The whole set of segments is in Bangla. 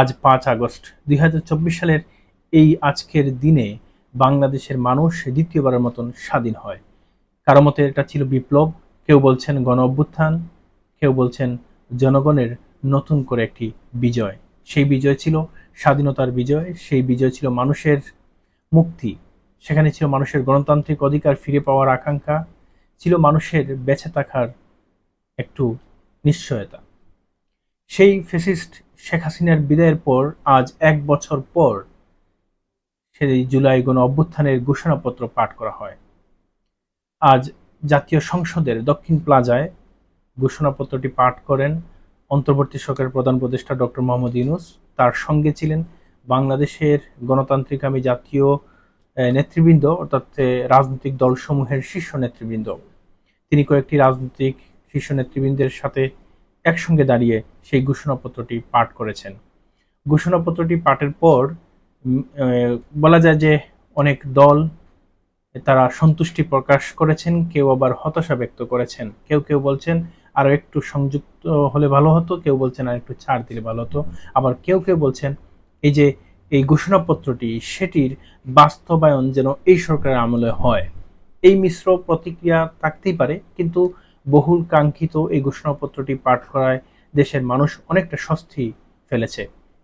আজ পাঁচ আগস্ট। দুই হাজার চব্বিশ সালের এই আজকের দিনে বাংলাদেশের মানুষ দ্বিতীয়বারের মতন স্বাধীন হয়। কারও মতে এটা ছিল বিপ্লব। কেউ বলছেন গণ অভ্যুত্থান, কেউ বলছেন জনগণের নতুন করে একটি বিজয়। সেই বিজয় ছিল স্বাধীনতার বিজয়, সেই বিজয় ছিল মানুষের মুক্তি। সেখানে ছিল মানুষের গণতান্ত্রিক অধিকার ফিরে পাওয়ার আকাঙ্ক্ষা, ছিল মানুষের বেঁচে থাকার একটু নিশ্চয়তা। সেই ফেসিস্ট শেখ হাসিনার বিদায়ের পর আজ এক বছর পর সেই জুলাই গণ অভ্যুত্থানের ঘোষণাপত্র পাঠ করা হয়। আজ জাতীয় সংসদের দক্ষিণ প্লাজায় ঘোষণাপত্রটি পাঠ করেন অন্তর্বর্তী সরকারের প্রধান উপদেষ্টা ডক্টর মোহাম্মদ ইউনুস। তার সঙ্গে ছিলেন বাংলাদেশের গণতান্ত্রিকামী জাতীয় নেতৃবৃন্দ, অর্থাৎ রাজনৈতিক দলসমূহের শীর্ষ নেতৃবৃন্দ। তিনি কয়েকটি রাজনৈতিক শীর্ষ নেতৃবৃন্দের সাথে একসঙ্গে দাঁড়িয়ে সেই ঘোষণাপত্রটি পাঠ করেছেন। ঘোষণাপত্রটি পাঠের পর বলা যায় যে অনেক দল তারা সন্তুষ্টি প্রকাশ করেছেন, কেউ আবার হতাশা ব্যক্ত করেছেন। কেউ কেউ বলছেন, আরও একটু সংযুক্ত হলে ভালো হতো। কেউ বলছেন, আর একটু ছাড় দিলে ভালো হতো। আবার কেউ কেউ বলছেন, এই যে এই ঘোষণাপত্রটি, সেটির বাস্তবায়ন যেন এই সরকারের আমলে হয়। এই মিশ্র প্রতিক্রিয়া থাকতেই পারে, কিন্তু বহুল কাঙ্ক্ষিত এই ঘোষণাপত্রটি পাঠ করায় দেশের মানুষ অনেকটা স্বস্তি ফেলেছে।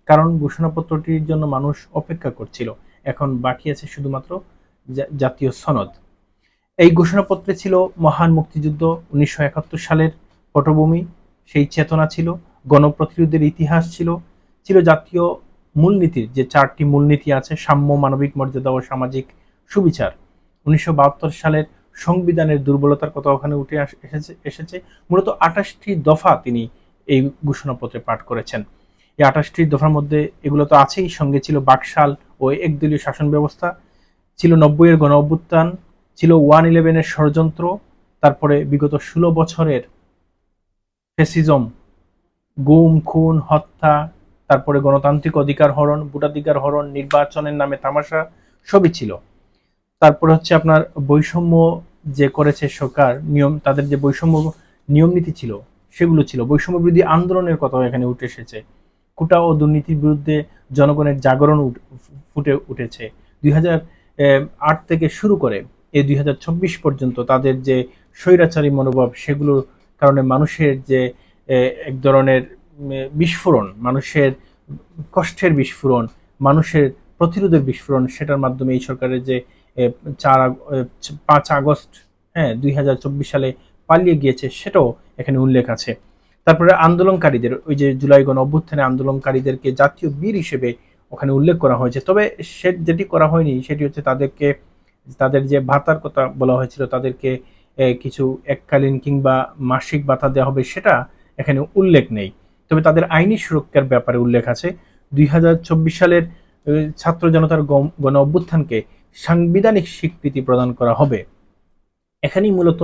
কারণ ঘোষণাপত্রটির জন্য মানুষ অপেক্ষা করছিল। এখন বাকি আছে শুধুমাত্র জাতীয় সনদ। এই ঘোষণাপত্রে ছিল মহান মুক্তিযুদ্ধ উনিশশো একাত্তর সালের পটভূমি, সেই চেতনা ছিল, গণপ্রতিরোধের ইতিহাস ছিল ছিল জাতীয় মূলনীতির যে চারটি মূলনীতি আছে, সাম্য, মানবিক মর্যাদা ও সামাজিক সুবিচার। উনিশশো বাহাত্তর সালের সংবিধানের দুর্বলতার কথা ওখানে উঠে এসেছে এসেছে। মূলত আঠাশটি দফা তিনি এই ঘোষণাপত্রে পাঠ করেছেন। এই আঠাশটি দফার মধ্যে এগুলো তো আছেই, সঙ্গে ছিল বাকশাল ও একদলীয় শাসন ব্যবস্থা, ছিল নব্বইয়ের গণ অভ্যুত্থান ছিল ওয়ান ইলেভেনের ষড়যন্ত্র, তারপরে বিগত ষোলো বছরের ফেসিজম গুম, খুন, হত্যা, তারপরে গণতান্ত্রিক অধিকার হরণ, ভোটাধিকার হরণ, নির্বাচনের নামে তামাশা, সবই ছিল। তারপরে হচ্ছে আপনার বৈষম্য যে করেছে সরকার, নিয়ম, তাদের যে বৈষম্য নিয়ম নীতি ছিল, সেগুলো ছিল। বৈষম্য বিরোধী আন্দোলনের কথাও এখানে উঠে এসেছে। কুটা ও দুর্নীতির বিরুদ্ধে জনগণের জাগরণ ফুটে উঠেছে। দুই আট থেকে শুরু করে এই দুই হাজার চব্বিশ পর্যন্ত তাদের যে স্বৈরাচারী মনোভাব, সেগুলোর কারণে মানুষের যে এক ধরনের বিস্ফোরণ, মানুষের কষ্টের বিস্ফোরণ, মানুষের প্রতিরোধের বিস্ফোরণ, সেটার মাধ্যমে এই সরকারের যে চার পাঁচ আগস্ট হ্যাঁ দুই হাজার চব্বিশ সালে পালিয়ে গিয়েছে, সেটাও এখানে উল্লেখ আছে। তারপরে আন্দোলনকারীদের, ওই যে জুলাই গণ অভ্যুত্থানে আন্দোলনকারীদেরকে জাতীয় বীর হিসেবে ওখানে উল্লেখ করা হয়েছে। তবে সে, যেটি করা হয়নি, সেটি হচ্ছে তাদেরকে, তাদের যে ভাতার কথা বলা হয়েছিল, তাদেরকে কিছু এককালীন কিংবা মাসিক ভাতা দেওয়া হবে, সেটা এখানে উল্লেখ নেই। তবে তাদের আইনি সুরক্ষার ব্যাপারে উল্লেখ আছে। দুই হাজার চব্বিশ সালের ছাত্র জনতার গণ অভ্যুত্থানকে সাংবিধানিক স্বীকৃতি প্রদান করা হবে। এখানেই মূলত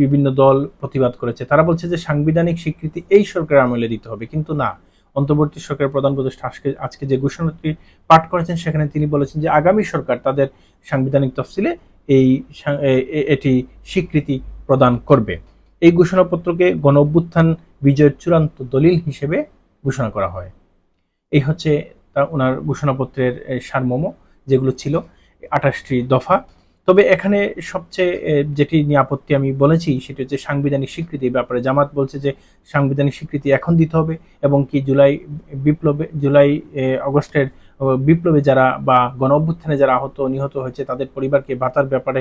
বিভিন্ন দল প্রতিবাদ করেছে। তারা বলছে যে সাংবিধানিক স্বীকৃতি এই সরকারের আমলে দিতে হবে কিন্তু না। অন্তর্বর্তী সরকারের প্রধান উপদেষ্টা আজকে আজকে যে ঘোষণাটি পাঠ করেছেন সেখানে তিনি বলেছেন যে আগামী সরকার তাদের সাংবিধানিক তফসিলে এই এটি স্বীকৃতি প্রদান করবে। এই ঘোষণাপত্রকে গণ অভ্যুত্থান বিজয়ের চূড়ান্ত দলিল হিসেবে ঘোষণা করা হয়। এই হচ্ছে তা ওনার ঘোষণাপত্রের এ, সারমর্ম। যেগুলো ছিল আঠাশটি দফা। তবে এখানে সবচেয়ে যেটি নিয়ে আপত্তি আমি বলেছি সেটি হচ্ছে সাংবিধানিক স্বীকৃতি ব্যাপারে। জামাত বলছে যে সাংবিধানিক স্বীকৃতি এখন দিতে হবে এবং কি জুলাই বিপ্লবে জুলাই এ, আগস্টের বিপ্লবে যারা বা গণ অভ্যুত্থানে যারা আহত নিহত হয়েছে তাদের পরিবারকে ভাতার ব্যাপারে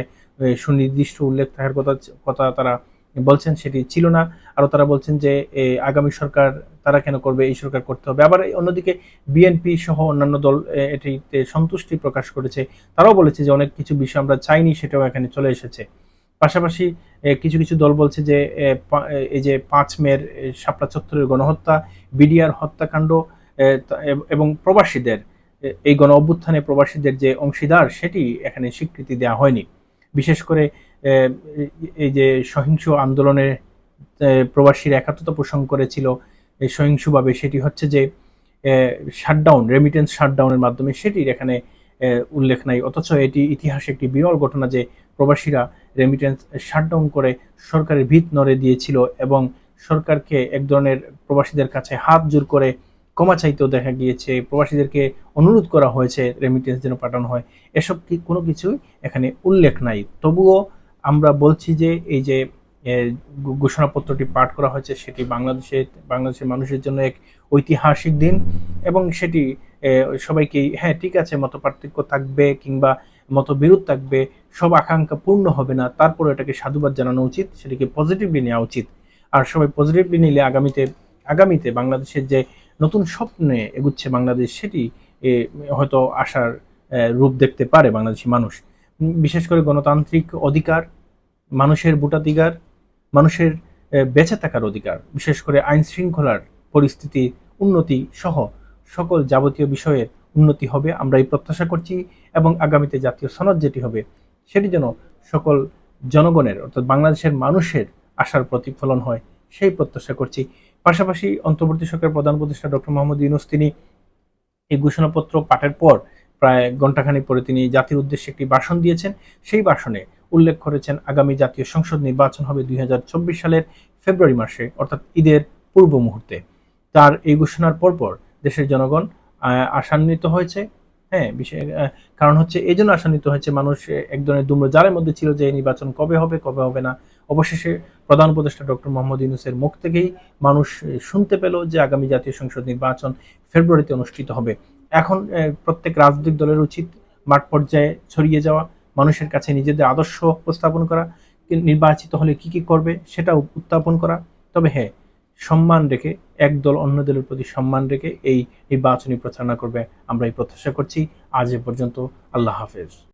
সুনির্দিষ্ট উল্লেখ থাকার কথা কথা তারা বলছেন সেটি ছিল না। আরও তারা বলছেন যে আগামী সরকার তারা কেন করবে, এই সরকার করতে হবে। আবার অন্যদিকে বিএনপি সহ অন্যান্য দল এটিতে সন্তুষ্টি প্রকাশ করেছে। তারাও বলেছে যে, অনেক কিছু বিষয় আমরা চাইনি, সেটাও এখানে চলে এসেছে। পাশাপাশি কিছু কিছু দল বলছে যে এই যে পাঁচ মেয়ের শাপলা চত্বরের গণহত্যা, বিডিআর হত্যাকাণ্ড এব- প্রবাসীদের এই গণ অভ্যুত্থানে প্রবাসীদের যে অংশীদার, সেটি এখানে স্বীকৃতি দেওয়া হয়নি। বিশেষ করে এই যে সহিংস আন্দোলনে প্রবাসীর একাত্মতা পোষণ করেছিল সহিংসভাবে সেটি হচ্ছে যে শাটডাউন রেমিটেন্স শাটডাউনের মাধ্যমে সেটির এখানে উল্লেখ নাই। অথচ এটি ইতিহাসে একটি বিরল ঘটনা যে, প্রবাসীরা রেমিটেন্স শাটডাউন করে সরকারের ভিত নড়ে দিয়েছিল এবং সরকারকে এক ধরনের প্রবাসীদের কাছে হাত জোর করে ক্ষমা চাইতেও দেখা গিয়েছে। প্রবাসীদেরকে অনুরোধ করা হয়েছে রেমিটেন্স যেন পাঠানো হয়। এসব কি কোনো কিছুই এখানে উল্লেখ নাই। তবুও আমরা বলছি যে এই যে ঘোষণাপত্রটি পাঠ করা হয়েছে সেটি বাংলাদেশের বাংলাদেশের মানুষের জন্য এক ঐতিহাসিক দিন এবং সেটি সবাইকে হ্যাঁ ঠিক আছে মত পার্থক্য থাকবে কিংবা মতবিরোধ থাকবে সব আকাঙ্ক্ষা পূর্ণ হবে না তারপরে এটাকে সাধুবাদ জানানো উচিত সেটিকে পজিটিভলি নেওয়া উচিত। আর সবাই পজিটিভলি নিলে আগামীতে আগামীতে বাংলাদেশের যে নতুন স্বপ্নে এগুচ্ছে বাংলাদেশ সেটি হয়তো আশার এ, রূপ দেখতে পারে বাংলাদেশি মানুষ। বিশেষ করে গণতান্ত্রিক অধিকার, মানুষের ভোটাধিকার, মানুষের বেঁচে থাকার অধিকার, বিশেষ করে আইন শৃঙ্খলার পরিস্থিতি, উন্নতি সহ সকল যাবতীয় বিষয়ের উন্নতি হবে। আমরা এই প্রত্যাশা করছি এবং আগামীতে জাতীয় সনদ যেটি হবে, সেটি যেন সকল জনগণের, অর্থাৎ বাংলাদেশের মানুষের আশার প্রতিফলন হয়, সেই প্রত্যাশা করছি। পাশাপাশি অন্তর্বর্তী সরকারের প্রধান উপদেষ্টা ডক্টর মোহাম্মদ ইউনুস, তিনি এই ঘোষণাপত্র পাঠের পর প্রায় ঘণ্টাখানিক পরে তিনি জাতির উদ্দেশ্যে একটি ভাষণ দিয়েছেন। সেই ভাষণে উল্লেখ করেছেন, আগামী জাতীয় সংসদ নির্বাচন হবে দুই হাজার চব্বিশ সালের ফেব্রুয়ারি মাসে, অর্থাৎ ঈদের পূর্ব মুহূর্তে। তার এই ঘোষণার পরপর দেশের জনগণ আশান্বিত হয়েছে। হ্যাঁ বিশেষ কারণ হচ্ছে এই জন্য আশান্বিত হয়েছে। মানুষ এক ধরনের দুম্রজালের মধ্যে ছিল যে এই নির্বাচন কবে হবে কবে হবে না। অবশেষে প্রধান উপদেষ্টা ডক্টর মোহাম্মদ ইউনুসের মুখ থেকেই মানুষ শুনতে পেল যে আগামী জাতীয় সংসদ নির্বাচন ফেব্রুয়ারিতে অনুষ্ঠিত হবে। এখন প্রত্যেক রাজনৈতিক দলের উচিত মাঠ পর্যায়ে ছড়িয়ে যাওয়া, মানুষের কাছে নিজেদের আদর্শ উপস্থাপন করা নির্বাচিত হলে কি কি করবে সেটা উত্থাপন করা। তবে হ্যাঁ সম্মান রেখে, এক দল অন্য দলের প্রতি সম্মান রেখে এই নির্বাচনী প্রচারণা করবে। আমরা এই প্রত্যাশা করছি। আজ এ পর্যন্ত আল্লাহ হাফেজ।